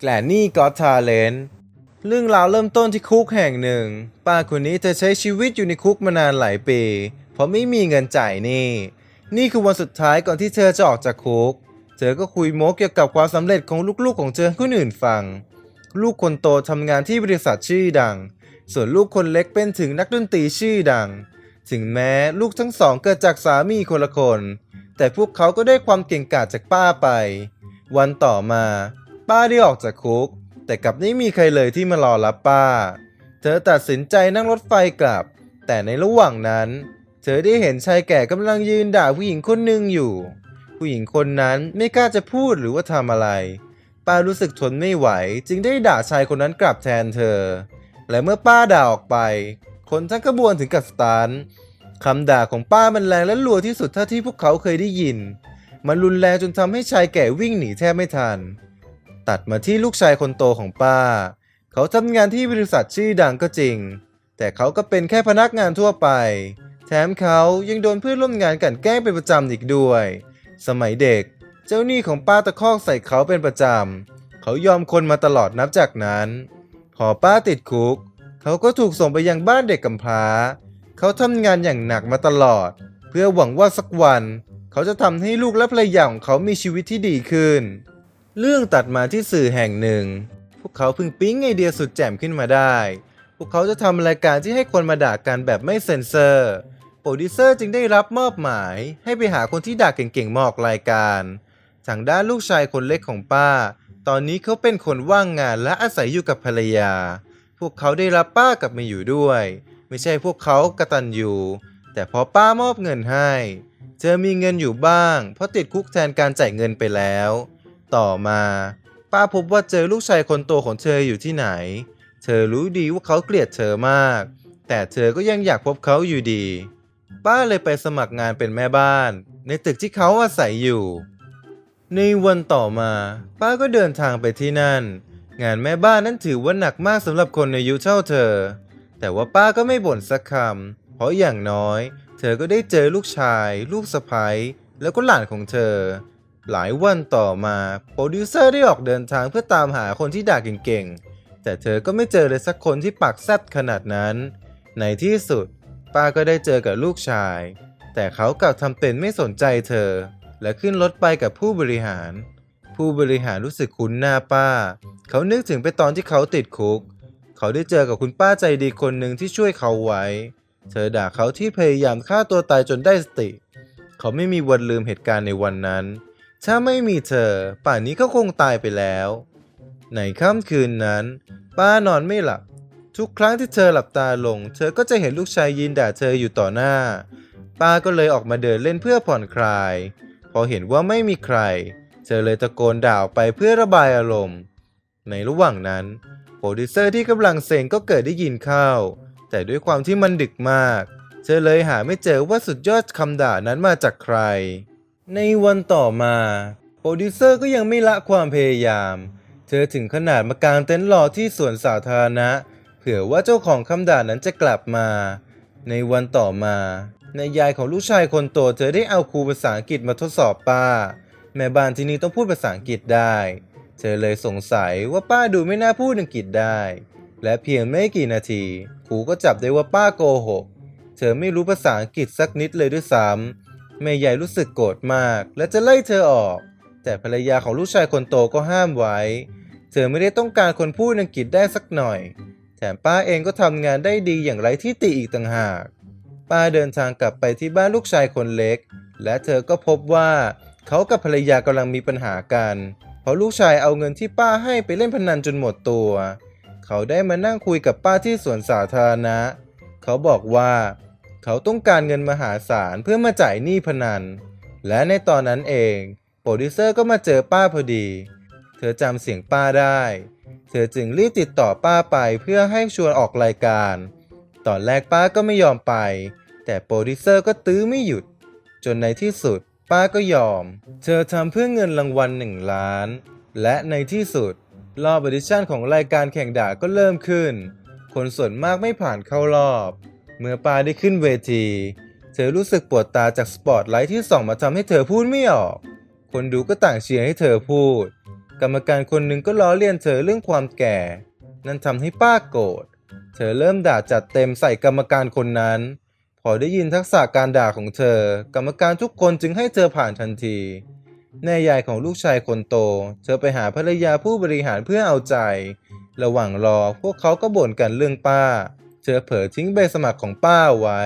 แกลนี่ก็ทาเลนเรื่องราวเริ่มต้นที่คุกแห่งหนึ่ง ป้าคนนี้เธอใช้ชีวิตอยู่ในคุกมานานหลายปี เพราะไม่มีเงินจ่ายหนี่นี่คือวันสุดท้ายก่อนที่เธอจะออกจากคุก เธอก็คุยโม้เกี่ยวกับความสำเร็จของลูกๆของเธอให้คนอื่นฟัง ลูกคนโตทำงานที่บริษัทชื่อดัง ส่วนลูกคนเล็กเป็นถึงนักดนตรีชื่อดัง ถึงแม้ลูกทั้งสองเกิดจากสามีคนละคน แต่พวกเขาก็ได้ความเก่งกาจจากป้าไป วันต่อมา ป้าได้ออกจากคุก แต่กลับไม่มีใครเลยที่มารอรับป้า เธอตัดสินใจนั่งรถไฟกลับ แต่ในระหว่างนั้น เธอได้เห็นชายแก่กำลังยืนด่าผู้หญิงคนหนึ่งอยู่ ผู้หญิงคนนั้นไม่กล้าจะพูดหรือว่าทำอะไร ป้ารู้สึกทนไม่ไหว จึงได้ด่าชายคนนั้นกลับแทนเธอ และเมื่อป้าด่าออกไป คนทั้งขบวนถึงกับสตาร์นคำด่าของป้ามันแรงและรัวที่สุดเท่าที่พวกเขาเคยได้ยิน มันรุนแรงจนทำให้ชายแก่วิ่งหนีแทบไม่ทัน ตัดมาที่ลูกชายคนโตของป้า เขาทำงานที่บริษัทชื่อดังก็จริง แต่เขาก็เป็นแค่พนักงานทั่วไป แถมเขายังโดนเพื่อนร่วมงานกลันแกล้งเป็นประจำอีกด้วย สมัยเด็ก เจ้าหนี้ของป้าตะคอกใส่เขาเป็นประจำ เขายอมคนมาตลอดนับจากนั้น พอป้าติดคุก เขาก็ถูกส่งไปยังบ้านเด็กกำพร้า เขาทำงานอย่างหนักมาตลอด เพื่อหวังว่าสักวัน เขาจะทำให้ลูกและภรรยาของเขามีชีวิตที่ดีขึ้น เรื่องตัดมาที่สื่อแห่งหนึ่ง พวกเขาเพิ่งปิ๊งไอเดียสุดแจ่มขึ้นมาได้ พวกเขาจะทำรายการที่ให้คนมาด่ากันแบบไม่เซ็นเซอร์ โปรดิวเซอร์จึงได้รับมอบหมาย ให้ไปหาคนที่ด่าเก่งๆมาออกรายการทางด้านลูกชายคนเล็กของป้า ตอนนี้เขาเป็นคนว่างงานและอาศัยอยู่กับภรรยา พวกเขาได้รับป้ากลับมาอยู่ด้วย ไม่ใช่พวกเขากระตันอยู่ แต่พอป้ามอบเงินให้ เธอมีเงินอยู่บ้าง เพราะติดคุกแทนการจ่ายเงินไปแล้ว ต่อมา ป้าพบว่าเจอลูกชายคนโตของเธออยู่ที่ไหน เธอรู้ดีว่าเขาเกลียดเธอมาก แต่เธอก็ยังอยากพบเขาอยู่ดี ป้าเลยไปสมัครงานเป็นแม่บ้าน ในตึกที่เขาอาศัยอยู่ ในวันต่อมา ป้าก็เดินทางไปที่นั่น งานแม่บ้านนั้นถือว่าหนักมากสำหรับคนในอายุเท่าเธอ แต่ว่าป้าก็ไม่บ่นสักคำเพราะอย่างน้อย เธอก็ได้เจอลูกชาย ลูกสะใภ้แล้วก็หลานของเธอ หลายวันต่อมาโปรดิวเซอร์ได้ออกเดินทางเพื่อตามหาคนที่ด่าเก่งๆ แต่เธอก็ไม่เจอเลยสักคนที่ปากแซบขนาดนั้น ในที่สุด ป้าก็ได้เจอกับลูกชาย แต่เขากลับทำเป็นไม่สนใจเธอ และขึ้นรถไปกับผู้บริหาร ผู้บริหารรู้สึกคุ้นหน้าป้า เขานึกถึงไปตอนที่เขาติดคุก เขาได้เจอกับคุณป้าใจดีคนหนึ่งที่ช่วยเขาไว้ เธอด่าเขาที่พยายามฆ่าตัวตายจนได้สติ เขาไม่มีวันลืมเหตุการณ์ในวันนั้น ถ้าไม่มีเธอ ป่านนี้ก็คงตายไปแล้ว ในค่ำคืนนั้น ป้านอนไม่หลับ ทุกครั้งที่เธอหลับตาลง เธอก็จะเห็นลูกชายยืนด่าเธออยู่ต่อหน้า ป้าก็เลยออกมาเดินเล่นเพื่อผ่อนคลาย พอเห็นว่าไม่มีใคร เธอเลยตะโกนด่าออกไปเพื่อระบายอารมณ์ ในระหว่างนั้นโปรดิวเซอร์ที่กำลังเซ็งก็เกิดได้ยินเข้า แต่ด้วยความที่มันดึกมาก เธอเลยหาไม่เจอว่าสุดยอดคำด่านั้นมาจากใคร ในวันต่อมาโปรดิวเซอร์ก็ยังไม่ละความพยายาม เธอถึงขนาดมากางเต็นท์รอที่สวนสาธารณะ เผื่อว่าเจ้าของคำด่านั้นจะกลับมา ในวันต่อมาในายยายของลูกชายคนโตเธอได้เอาครูภาษาอังกฤษมาทดสอบป้า แม่บ้านที่นี่ต้องพูดภาษาอังกฤษได้ เธอเลยสงสัยว่าป้าดูไม่น่าพูดอังกฤษได้ และเพียงไม่กี่นาทีครูก็จับได้ว่าป้าโกหก เธอไม่รู้ภาษาอังกฤษสักนิดเลยด้วยซ้ำ แม่ใหญ่รู้สึกโกรธมาก และจะไล่เธอออก แต่ภรรยาของลูกชายคนโตก็ห้ามไว้ เธอไม่ได้ต้องการคนพูดอังกฤษได้สักหน่อย แถมป้าเองก็ทำงานได้ดีอย่างไรที่ติอีกต่างหาก ป้าเดินทางกลับไปที่บ้านลูกชายคนเล็ก และเธอก็พบว่าเขากับภรรยากำลังมีปัญหากัน เพราะลูกชายเอาเงินที่ป้าให้ไปเล่นพนันจนหมดตัว เขาได้มานั่งคุยกับป้าที่สวนสาธารณะ เขาบอกว่า เขาต้องการเงินมหาศาลเพื่อมาจ่ายหนี้พนัน และในตอนนั้นเองโปรดิวเซอร์ก็มาเจอป้าพอดี เธอจำเสียงป้าได้ เธอจึงรีบติดต่อป้าไปเพื่อให้ชวนออกรายการ ตอนแรกป้าก็ไม่ยอมไป แต่โปรดิวเซอร์ก็ตื้อไม่หยุด จนในที่สุดป้าก็ยอม เธอทำเพื่อเงินรางวัลหนึ่งล้าน และในที่สุด รอบอดิชั่นของรายการแข่งด่าก็เริ่มขึ้น คนส่วนมากไม่ผ่านเข้ารอบ เมื่อป้าได้ขึ้นเวที เธอรู้สึกปวดตาจากสปอตไลท์ที่ส่องมาทำให้เธอพูดไม่ออก คนดูก็ต่างเชียร์ให้เธอพูด กรรมการคนหนึ่งก็ล้อเลียนเธอเรื่องความแก่ นั่นทำให้ป้าโกรธ เธอเริ่มด่าจัดเต็มใส่กรรมการคนนั้น พอได้ยินทักษะการด่าของเธอ กรรมการทุกคนจึงให้เธอผ่านทันทีแม่ยายของลูกชายคนโต เธอไปหาภรรยาผู้บริหารเพื่อเอาใจ ระหว่างรอพวกเขาก็บ่นกันเรื่องป้า ธอเผลอทิ้งใบสมัครของป้าไว้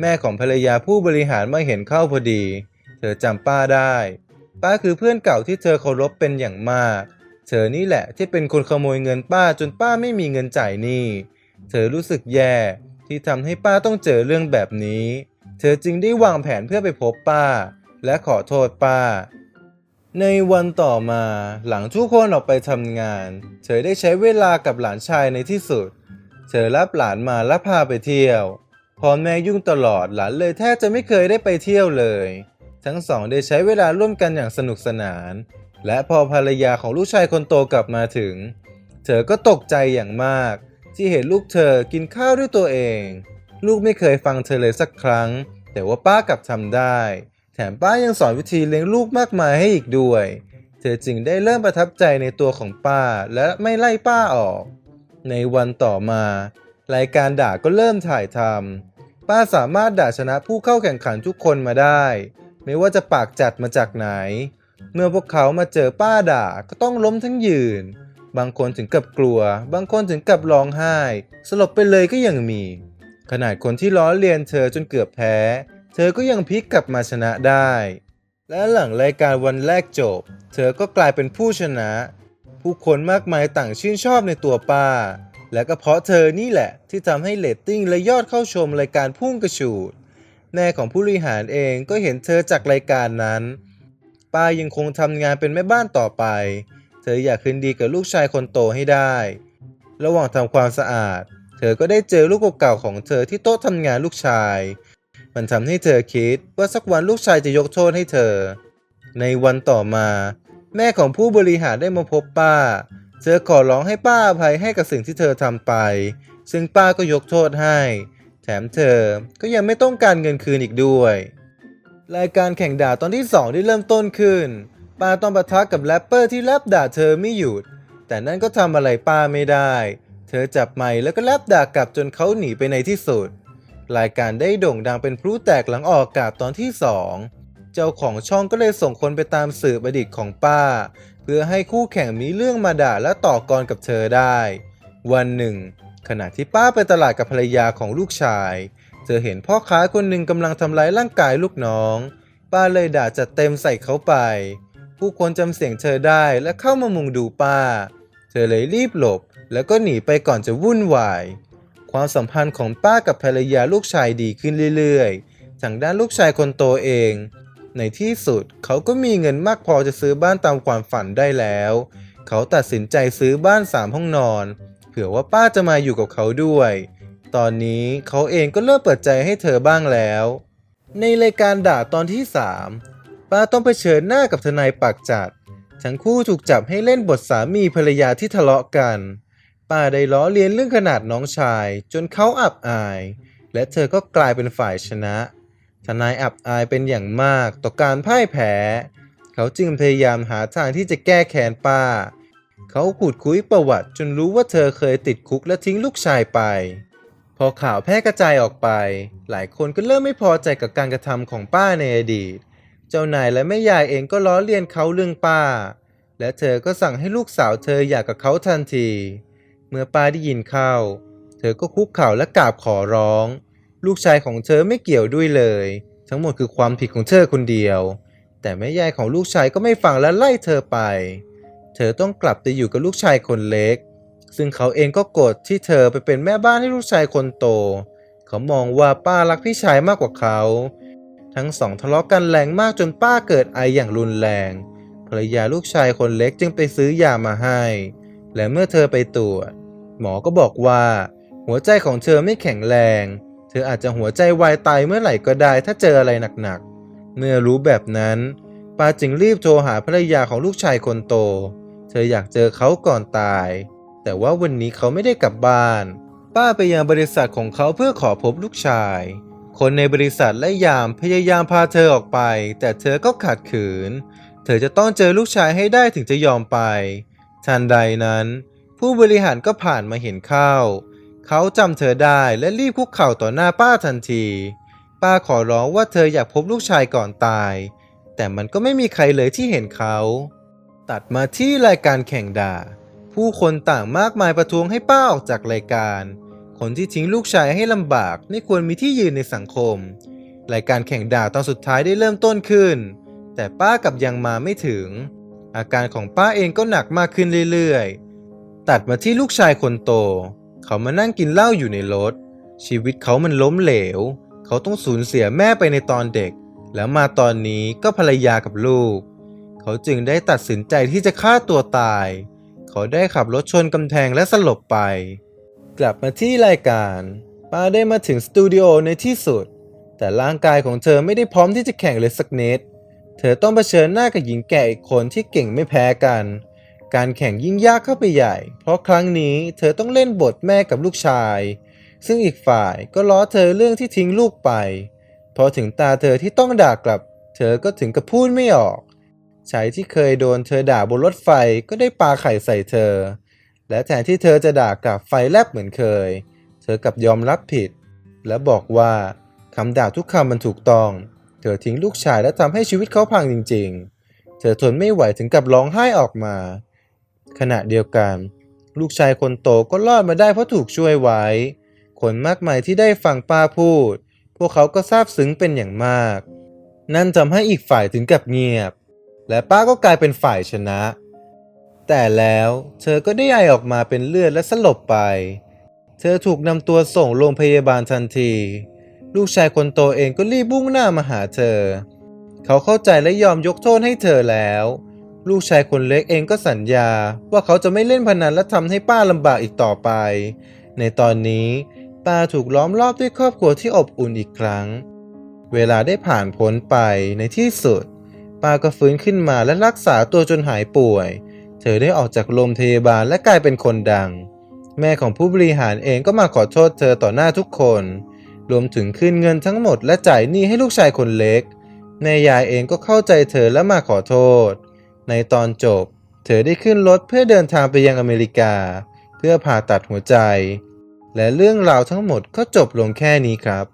แม่ของภรรยาผู้บริหารมาเห็นเข้าพอดี เธอจำป้าได้ ป้าคือเพื่อนเก่าที่เธอเคารพเป็นอย่างมาก เธอนี่แหละที่เป็นคนขโมยเงินป้าจนป้าไม่มีเงินจ่ายหนี้ เธอรู้สึกแย่ที่ทำให้ป้าต้องเจอเรื่องแบบนี้ เธอจึงได้วางแผนเพื่อไปพบป้า และขอโทษป้า ในวันต่อมาหลังทุกคนออกไปทำงาน เธอได้ใช้เวลากับหลานชายในที่สุด เธอรับหลานมาและพาไปเที่ยวพ่อแม่ยุ่งตลอดหลานเลยแทบจะไม่เคยได้ไปเที่ยวเลย ทั้งสองได้ใช้เวลาร่วมกันอย่างสนุกสนาน และพอภรรยาของลูกชายคนโตกลับมาถึง เธอก็ตกใจอย่างมาก ที่เห็นลูกเธอกินข้าวด้วยตัวเอง ลูกไม่เคยฟังเธอเลยสักครั้ง แต่ว่าป้ากลับทำได้ แถมป้ายังสอนวิธีเลี้ยงลูกมากมายให้อีกด้วย เธอจึงได้เริ่มประทับใจในตัวของป้าและไม่ไล่ป้าออก ในวันต่อมา รายการด่าก็เริ่มถ่ายทำป้าสามารถด่าชนะผู้เข้าแข่งขันทุกคนมาได้ ไม่ว่าจะปากจัดมาจากไหน เมื่อพวกเขามาเจอป้าด่าก็ต้องล้มทั้งยืน บางคนถึงกับกลัว บางคนถึงกับร้องไห้ สลบไปเลยก็ยังมี ขนาดคนที่ล้อเลียนเธอจนเกือบแพ้ เธอก็ยังพลิกกลับมาชนะได้ และหลังรายการวันแรกจบ เธอก็กลายเป็นผู้ชนะ ผู้คนมากมายต่างชื่นชอบในตัวป้า และก็เพราะเธอนี่แหละที่ทำให้เรตติ้งและยอดเข้าชมรายการพุ่งกระฉูดแม่ของผู้บริหารเองก็เห็นเธอจากรายการนั้น ป้ายังคงทำงานเป็นแม่บ้านต่อไป เธออยากคืนดีกับลูกชายคนโตให้ได้ ระหว่างทำความสะอาด เธอก็ได้เจอลูกเก่าๆของเธอที่โต๊ะทำงานลูกชาย มันทำให้เธอคิดว่าสักวันลูกชายจะยกโทษให้เธอ ในวันต่อมา แม่ของผู้บริหารได้มาพบป้า เธอขอร้องให้ป้าอภัยให้กับสิ่งที่เธอทำไป ซึ่งป้าก็ยกโทษให้ แถมเธอก็ยังไม่ต้องการเงินคืนอีกด้วย รายการแข่งด่าตอนที่ 2 ได้เริ่มต้นขึ้น ป้าต้องปะทะกับแรปเปอร์ที่แรปด่าเธอไม่หยุด แต่นั่นก็ทำอะไรป้าไม่ได้ เธอจับไมค์แล้วก็แรปด่ากลับจนเขาหนีไปในที่สุด รายการได้โด่งดังเป็นพลุแตกหลังออกอากาศตอนที่ 2 เจ้าของช่องก็เลยส่งคนไปตามสืบอดีตของป้า เพื่อให้คู่แข่งมีเรื่องมาด่าและต่อกรกับเธอได้ วันหนึ่ง ขณะที่ป้าไปตลาดกับภรรยาของลูกชาย เธอเห็นพ่อค้าคนหนึ่งกำลังทำร้ายร่างกายลูกน้อง ป้าเลยด่าจัดเต็มใส่เขาไป ผู้คนจำเสียงเธอได้และเข้ามามุงดูป้า เธอเลยรีบหลบ แล้วก็หนีไปก่อนจะวุ่นวายความสัมพันธ์ของป้ากับภรรยาลูกชายดีขึ้นเรื่อย ๆ ทางด้านลูกชายคนโตเอง ในที่สุดเขาก็มีเงินมากพอจะซื้อบ้านตามความฝันได้แล้ว เขาตัดสินใจซื้อบ้านสามห้องนอน เผื่อว่าป้าจะมาอยู่กับเขาด้วย ตอนนี้เขาเองก็เริ่มเปิดใจให้เธอบ้างแล้ว ในรายการด่าตอนที่ 3 ป้าต้องเผชิญหน้ากับทนายปากจัด ทั้งคู่ถูกจับให้เล่นบทสามีภรรยาที่ทะเลาะกัน ป้าได้ล้อเลียนเรื่องขนาดน้องชาย จนเขาอับอาย และเธอก็กลายเป็นฝ่ายชนะ ทนายอับอายเป็นอย่างมากต่อการพ่ายแพ้ เขาจึงพยายามหาทางที่จะแก้แค้นป้า เขาขุดคุยประวัติจนรู้ว่าเธอเคยติดคุกและทิ้งลูกชายไป พอข่าวแพร่กระจายออกไป หลายคนก็เริ่มไม่พอใจกับการกระทำของป้าในอดีต เจ้านายและแม่ยายเองก็ล้อเลียนเขาเรื่องป้า และเธอก็สั่งให้ลูกสาวเธอหย่ากับเขาทันที เมื่อป้าได้ยินเข้า เธอก็คุกเข่าและกราบขอร้อง ลูกชายของเธอไม่เกี่ยวด้วยเลย ทั้งหมดคือความผิดของเธอคนเดียว แต่แม่ยายของลูกชายก็ไม่ฟังและไล่เธอไป เธอต้องกลับไปอยู่กับลูกชายคนเล็ก ซึ่งเขาเองก็โกรธที่เธอไปเป็นแม่บ้านให้ลูกชายคนโต เขามองว่าป้ารักพี่ชายมากกว่าเขา ทั้งสองทะเลาะกันแรงมากจนป้าเกิดไออย่างรุนแรง ภรรยาลูกชายคนเล็กจึงไปซื้อยามาให้ และเมื่อเธอไปตรวจ หมอก็บอกว่า หัวใจของเธอไม่แข็งแรง เธออาจจะหัวใจวายตายเมื่อไหร่ก็ได้ถ้าเจออะไรหนักๆ เมื่อรู้แบบนั้นป้าจึงรีบโทรหาภรรยาของลูกชายคนโต เธออยากเจอเขาก่อนตาย แต่ว่าวันนี้เขาไม่ได้กลับบ้าน ป้าไปยังบริษัทของเขาเพื่อขอพบลูกชาย คนในบริษัทและยามพยายามพาเธอออกไป แต่เธอก็ขัดขืน เธอจะต้องเจอลูกชายให้ได้ถึงจะยอมไป ทันใดนั้น ผู้บริหารก็ผ่านมาเห็นเข้า เขาจำเธอได้และรีบคุกเข่าต่อหน้าป้าทันที ป้าขอร้องว่าเธออยากพบลูกชายก่อนตาย แต่มันก็ไม่มีใครเลยที่เห็นเขา ตัดมาที่รายการแข่งด่า ผู้คนต่างมากมายประท้วงให้ป้าออกจากรายการ คนที่ทิ้งลูกชายให้ลำบากไม่ควรมีที่ยืนในสังคม รายการแข่งด่าตอนสุดท้ายได้เริ่มต้นขึ้น แต่ป้ากับยังมาไม่ถึง อาการของป้าเองก็หนักมากขึ้นเรื่อยๆ ตัดมาที่ลูกชายคนโต เขามานั่งกินเหล้าอยู่ในรถ ชีวิตเขามันล้มเหลว เขาต้องสูญเสียแม่ไปในตอนเด็ก แล้วมาตอนนี้ก็ภรรยากับลูก เขาจึงได้ตัดสินใจที่จะฆ่าตัวตาย เขาได้ขับรถชนกำแพงและสลบไป กลับมาที่รายการป้าได้มาถึงสตูดิโอในที่สุด แต่ร่างกายของเธอไม่ได้พร้อมที่จะแข่งเลยสักนิด เธอต้องเผชิญหน้ากับหญิงแก่อีกคนที่เก่งไม่แพ้กัน การแข่งยิ่งยากเข้าไปใหญ่ เพราะครั้งนี้เธอต้องเล่นบทแม่กับลูกชาย ซึ่งอีกฝ่ายก็ล้อเธอเรื่องที่ทิ้งลูกไป พอถึงตาเธอที่ต้องด่ากลับ เธอก็ถึงกับพูดไม่ออกชายที่เคยโดนเธอด่าบนรถไฟก็ได้ปาไข่ใส่เธอ และแทนที่เธอจะด่ากลับไฟแลบเหมือนเคย เธอกลับยอมรับผิด และบอกว่าคำด่าทุกคำมันถูกต้อง เธอทิ้งลูกชายและทำให้ชีวิตเขาพังจริง ๆ เธอทนไม่ไหวถึงกับร้องไห้ออกมา ขณะเดียวกัน ลูกชายคนโตก็รอดมาได้เพราะถูกช่วยไว้ คนมากมายที่ได้ฟังป้าพูด พวกเขาก็ซาบซึ้งเป็นอย่างมาก นั่นทำให้อีกฝ่ายถึงกับเงียบ และป้าก็กลายเป็นฝ่ายชนะ แต่แล้วเธอก็ได้ไอออกมาเป็นเลือดและสลบไป เธอถูกนำตัวส่งโรงพยาบาลทันที ลูกชายคนโตเองก็รีบบุ่งหน้ามาหาเธอ เขาเข้าใจและยอมยกโทษให้เธอแล้ว ลูกชายคนเล็กเองก็สัญญาว่าเขาจะไม่เล่นพนันและทำให้ป้าลำบากอีกต่อไป ในตอนนี้ป้าถูกล้อมรอบด้วยครอบครัวที่อบอุ่นอีกครั้ง เวลาได้ผ่านพ้นไปในที่สุด ป้าก็ฟื้นขึ้นมาและรักษาตัวจนหายป่วย เธอได้ออกจากโรงพยาบาลและกลายเป็นคนดัง แม่ของผู้บริหารเองก็มาขอโทษเธอต่อหน้าทุกคน รวมถึงคืนเงินทั้งหมดและจ่ายหนี้ให้ลูกชายคนเล็กแม่ยายเองก็เข้าใจเธอและมาขอโทษ ในตอนจบ เธอได้ขึ้นรถเพื่อเดินทางไปยังอเมริกา เพื่อผ่าตัดหัวใจ และเรื่องราวทั้งหมดก็จบลงแค่นี้ครับ